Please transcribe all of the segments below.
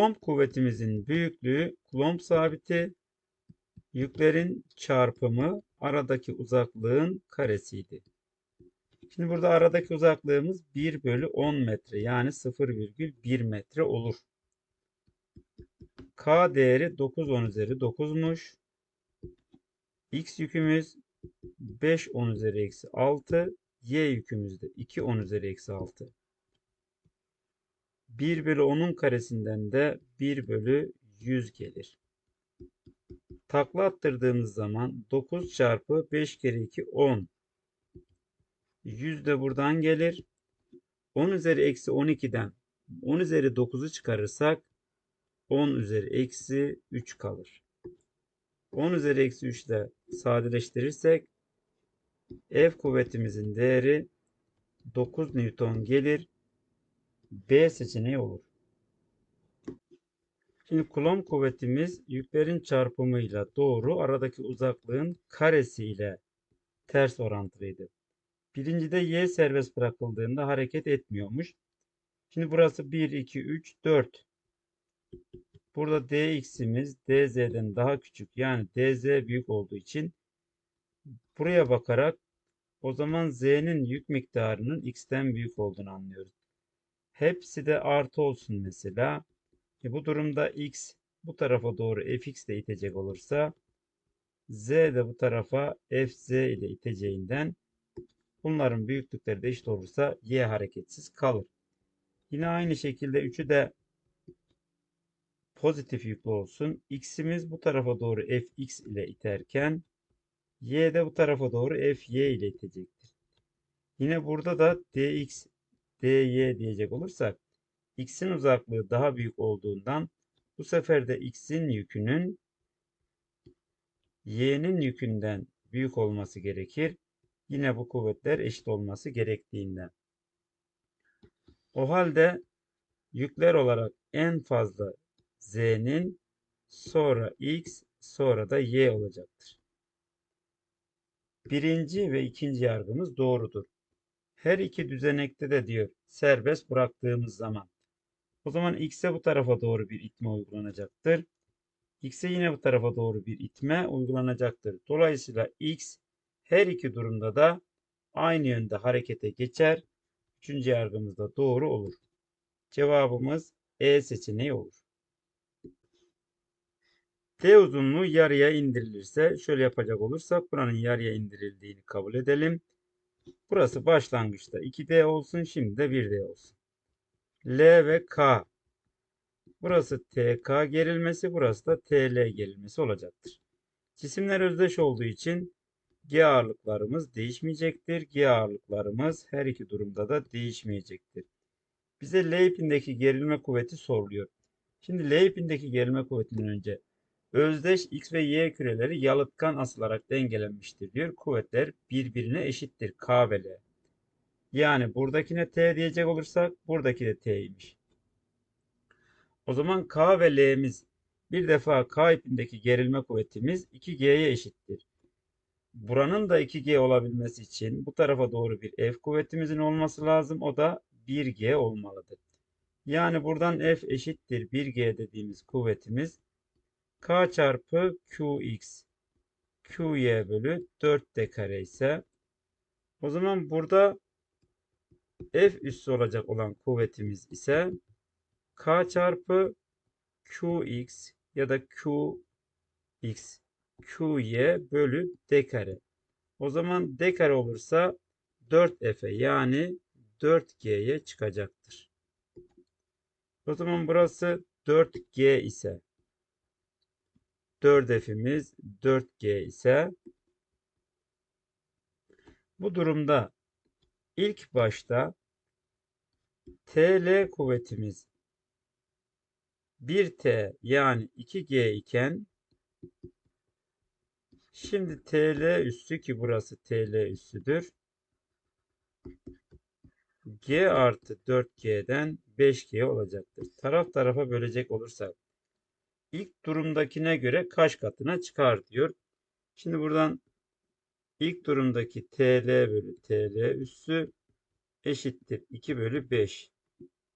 Kulomb kuvvetimizin büyüklüğü kulomb sabiti yüklerin çarpımı aradaki uzaklığın karesiydi. Şimdi burada aradaki uzaklığımız 1 bölü 10 metre yani 0,1 metre olur. K değeri 9 10 üzeri 9'muş. X yükümüz 5 10 üzeri eksi 6. Y yükümüz de 2 10 üzeri eksi 6. 1 bölü 10'un karesinden de 1 bölü 100 gelir. Takla attırdığımız zaman 9 çarpı 5 kere 2 10. 100 de buradan gelir. 10 üzeri eksi 12'den 10 üzeri 9'u çıkarırsak 10 üzeri eksi 3 kalır. 10 üzeri eksi 3 ile sadeleştirirsek F kuvvetimizin değeri 9 Newton gelir. B seçeneği olur. Şimdi Coulomb kuvvetimiz yüklerin çarpımıyla doğru aradaki uzaklığın karesi ile ters orantılıydı. Birincide Y serbest bırakıldığında hareket etmiyormuş. Şimdi burası 1, 2, 3, 4. Burada dx'imiz dz'den daha küçük. Yani dz büyük olduğu için buraya bakarak o zaman z'nin yük miktarının x'ten büyük olduğunu anlıyoruz. Hepsi de artı olsun mesela. E bu durumda x bu tarafa doğru fx ile itecek olursa z de bu tarafa fz ile iteceğinden bunların büyüklükleri de eşit olursa y hareketsiz kalır. Yine aynı şekilde 3'ü de pozitif yüklü olsun. X'imiz bu tarafa doğru fx ile iterken y de bu tarafa doğru fy ile itecektir. Yine burada da dx dy diyecek olursak x'in uzaklığı daha büyük olduğundan bu sefer de x'in yükünün y'nin yükünden büyük olması gerekir. Yine bu kuvvetler eşit olması gerektiğinden. O halde yükler olarak en fazla z'nin sonra x sonra da y olacaktır. Birinci ve ikinci yargımız doğrudur. Her iki düzenekte de diyor serbest bıraktığımız zaman. O zaman x'e bu tarafa doğru bir itme uygulanacaktır. X'e yine bu tarafa doğru bir itme uygulanacaktır. Dolayısıyla x her iki durumda da aynı yönde harekete geçer. Üçüncü yargımız da doğru olur. Cevabımız E seçeneği olur. T uzunluğu yarıya indirilirse şöyle yapacak olursak buranın yarıya indirildiğini kabul edelim. Burası başlangıçta 2D olsun şimdi de 1D olsun. L ve K. Burası TK gerilmesi burası da TL gerilmesi olacaktır. Cisimler özdeş olduğu için G ağırlıklarımız değişmeyecektir. G ağırlıklarımız her iki durumda da değişmeyecektir. Bize L ipindeki gerilme kuvveti soruluyor. Şimdi L ipindeki gerilme kuvvetinden önce özdeş X ve Y küreleri yalıtkan asılarak dengelenmiştir diyor. Kuvvetler birbirine eşittir K ve L. Yani buradakine T diyecek olursak buradaki de T'ymiş. O zaman K ve L'miz bir defa K ipindeki gerilme kuvvetimiz 2G'ye eşittir. Buranın da 2G olabilmesi için bu tarafa doğru bir F kuvvetimizin olması lazım. O da 1G olmalıdır. Yani buradan F eşittir 1G dediğimiz kuvvetimiz K çarpı Qx Qy bölü 4D kare ise o zaman burada F üssü olacak olan kuvvetimiz ise K çarpı Qx ya da Qx Qy bölü D kare. O zaman D kare olursa 4F'e yani 4G'ye çıkacaktır. O zaman burası 4G ise 4F'imiz 4G ise bu durumda ilk başta TL kuvvetimiz 1T yani 2G iken şimdi TL üssü ki burası TL üssüdür. G artı 4G'den 5G olacaktır. Taraf tarafa bölecek olursak ilk durumdakine göre kaç katına çıkar diyor. Şimdi buradan ilk durumdaki TL bölü TL üssü eşittir 2 bölü 5.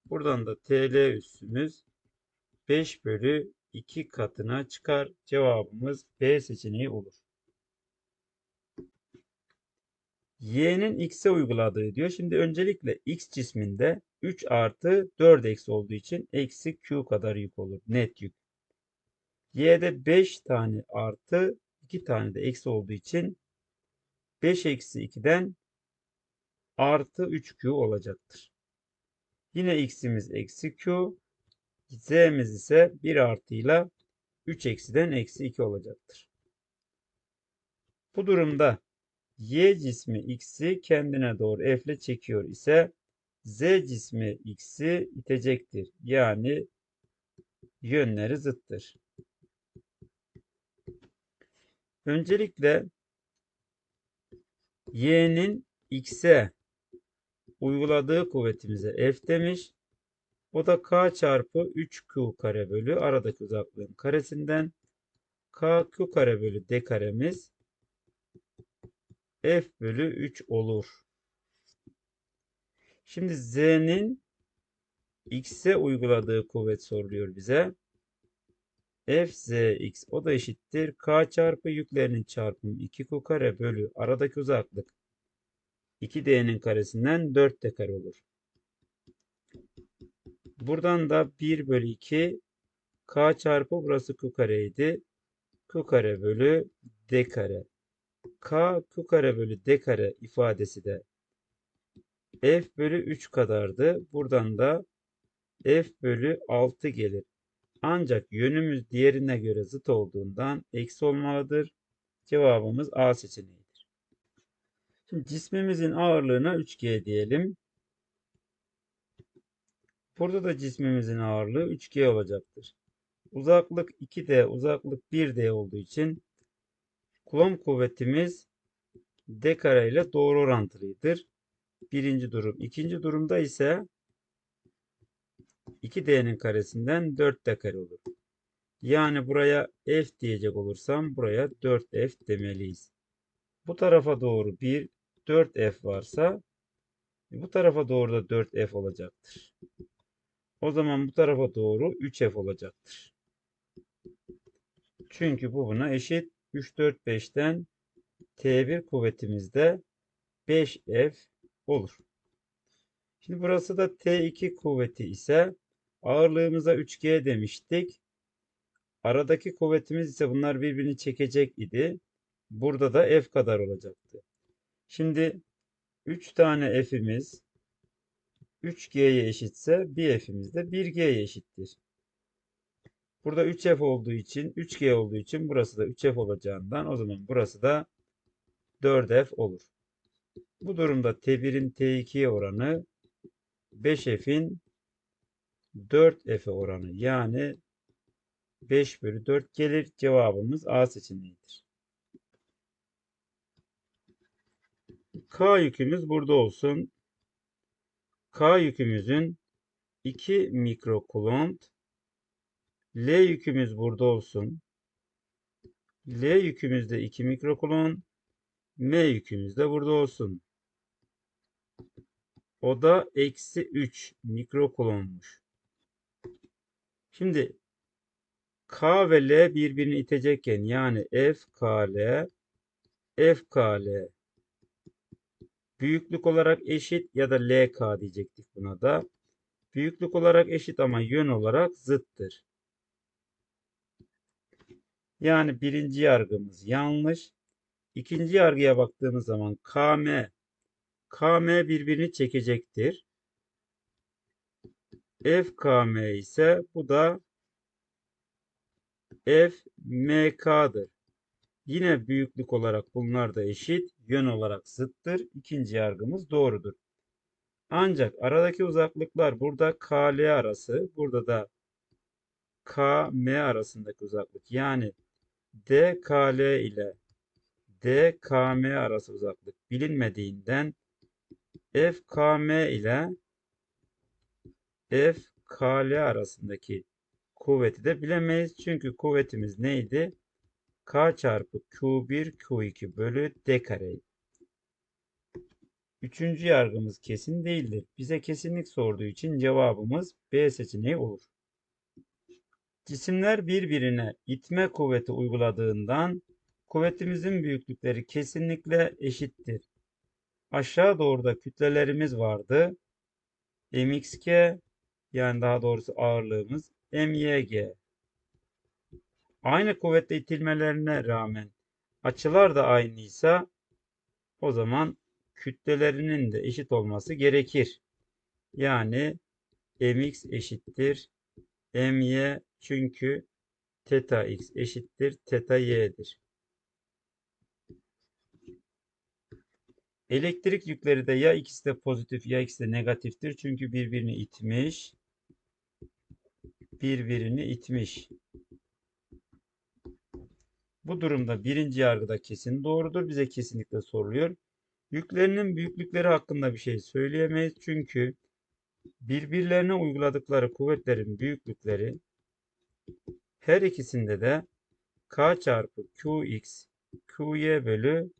Buradan da TL üssümüz 5 bölü 2 katına çıkar. Cevabımız B seçeneği olur. Y'nin x'e uyguladığı diyor. Şimdi öncelikle x cisminde 3 artı 4 eksi olduğu için eksi q kadar yük olur. Net yük. Y'de 5 tane artı 2 tane de eksi olduğu için 5 eksi 2'den artı 3q olacaktır. Yine x'imiz eksi q. Z'miz ise 1 artıyla 3 eksiden eksi 2 olacaktır. Bu durumda y cismi x'i kendine doğru f çekiyor ise z cismi x'i itecektir. Yani yönleri zıttır. Öncelikle y'nin x'e uyguladığı kuvvetimize f demiş. O da k çarpı 3q kare bölü aradaki uzaklığın karesinden kq kare bölü d karemiz f bölü 3 olur. Şimdi z'nin x'e uyguladığı kuvvet soruluyor bize. F z x o da eşittir. k çarpı yüklerinin çarpımı 2q kare bölü aradaki uzaklık 2d'nin karesinden 4d kare olur. Buradan da 1 bölü 2 k çarpı burası q kareydi. q kare bölü d kare. k q kare bölü d kare ifadesi de f bölü 3 kadardı. Buradan da f bölü 6 gelir. Ancak yönümüz diğerine göre zıt olduğundan eksi olmalıdır. Cevabımız A seçeneğidir. Şimdi cismimizin ağırlığına 3G diyelim. Burada da cismimizin ağırlığı 3G olacaktır. Uzaklık 2D, uzaklık 1D olduğu için kulon kuvvetimiz D kare ile doğru orantılıdır. Birinci durum. İkinci durumda ise 2D'nin karesinden 4D kare olur. Yani buraya F diyecek olursam buraya 4F demeliyiz. Bu tarafa doğru bir 4F varsa bu tarafa doğru da 4F olacaktır. O zaman bu tarafa doğru 3F olacaktır. Çünkü bu buna eşit. 3, 4, 5'ten T1 kuvvetimizde 5F olur. Şimdi burası da T2 kuvveti ise ağırlığımıza 3G demiştik. Aradaki kuvvetimiz ise bunlar birbirini çekecek idi. Burada da F kadar olacaktı. Şimdi 3 tane F'imiz 3G'ye eşitse bir F'imiz de 1G'ye eşittir. Burada 3F olduğu için 3G olduğu için burası da 3F olacağından o zaman burası da 4F olur. Bu durumda T1'in T2'ye oranı 5F'in 4F'e oranı yani 5 bölü 4 gelir. Cevabımız A seçeneğidir. K yükümüz burada olsun. K yükümüzün 2 mikrokulomb. L yükümüz burada olsun. L yükümüz de 2 mikrokulomb. M yükümüz de burada olsun. O da eksi 3 mikrokulommuş. Şimdi K ve L birbirini itecekken yani FKL FKL büyüklük olarak eşit ya da LK diyecektik buna da. Büyüklük olarak eşit ama yön olarak zıttır. Yani birinci yargımız yanlış. İkinci yargıya baktığımız zaman KM KM birbirini çekecektir. FKM ise bu da FMK'dır. Yine büyüklük olarak bunlar da eşit, yön olarak zıttır. İkinci yargımız doğrudur. Ancak aradaki uzaklıklar burada KL arası, burada da KM arasındaki uzaklık. Yani DKL ile DKM arası uzaklık bilinmediğinden FKM ile FKL arasındaki kuvveti de bilemeyiz. Çünkü kuvvetimiz neydi? K çarpı Q1 Q2 bölü D kare. Üçüncü yargımız kesin değildir. Bize kesinlik sorduğu için cevabımız B seçeneği olur. Cisimler birbirine itme kuvveti uyguladığından kuvvetimizin büyüklükleri kesinlikle eşittir. Aşağı doğru da kütlelerimiz vardı. mxg yani daha doğrusu ağırlığımız myg. Aynı kuvvetle itilmelerine rağmen açılar da aynıysa o zaman kütlelerinin de eşit olması gerekir. Yani mx eşittir my çünkü teta x eşittir teta y'dir. Elektrik yükleri de ya ikisi de pozitif ya ikisi de negatiftir. Çünkü birbirini itmiş. Birbirini itmiş. Bu durumda birinci yargıda kesin doğrudur. Bize kesinlikle soruluyor. Yüklerinin büyüklükleri hakkında bir şey söyleyemeyiz. Çünkü birbirlerine uyguladıkları kuvvetlerin büyüklükleri her ikisinde de k çarpı qx qy bölü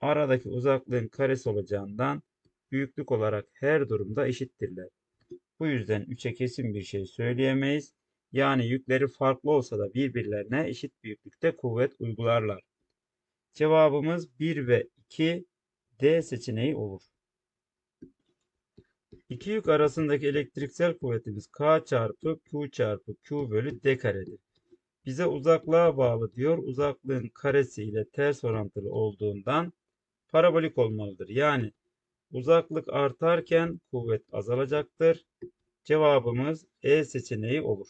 aradaki uzaklığın karesi olacağından büyüklük olarak her durumda eşittirler. Bu yüzden 3'e kesin bir şey söyleyemeyiz. Yani yükleri farklı olsa da birbirlerine eşit büyüklükte kuvvet uygularlar. Cevabımız 1 ve 2 D seçeneği olur. İki yük arasındaki elektriksel kuvvetimiz K çarpı Q çarpı Q bölü D karedir. Bize uzaklığa bağlı diyor. Uzaklığın karesi ile ters orantılı olduğundan parabolik olmalıdır. Yani uzaklık artarken kuvvet azalacaktır. Cevabımız E seçeneği olur.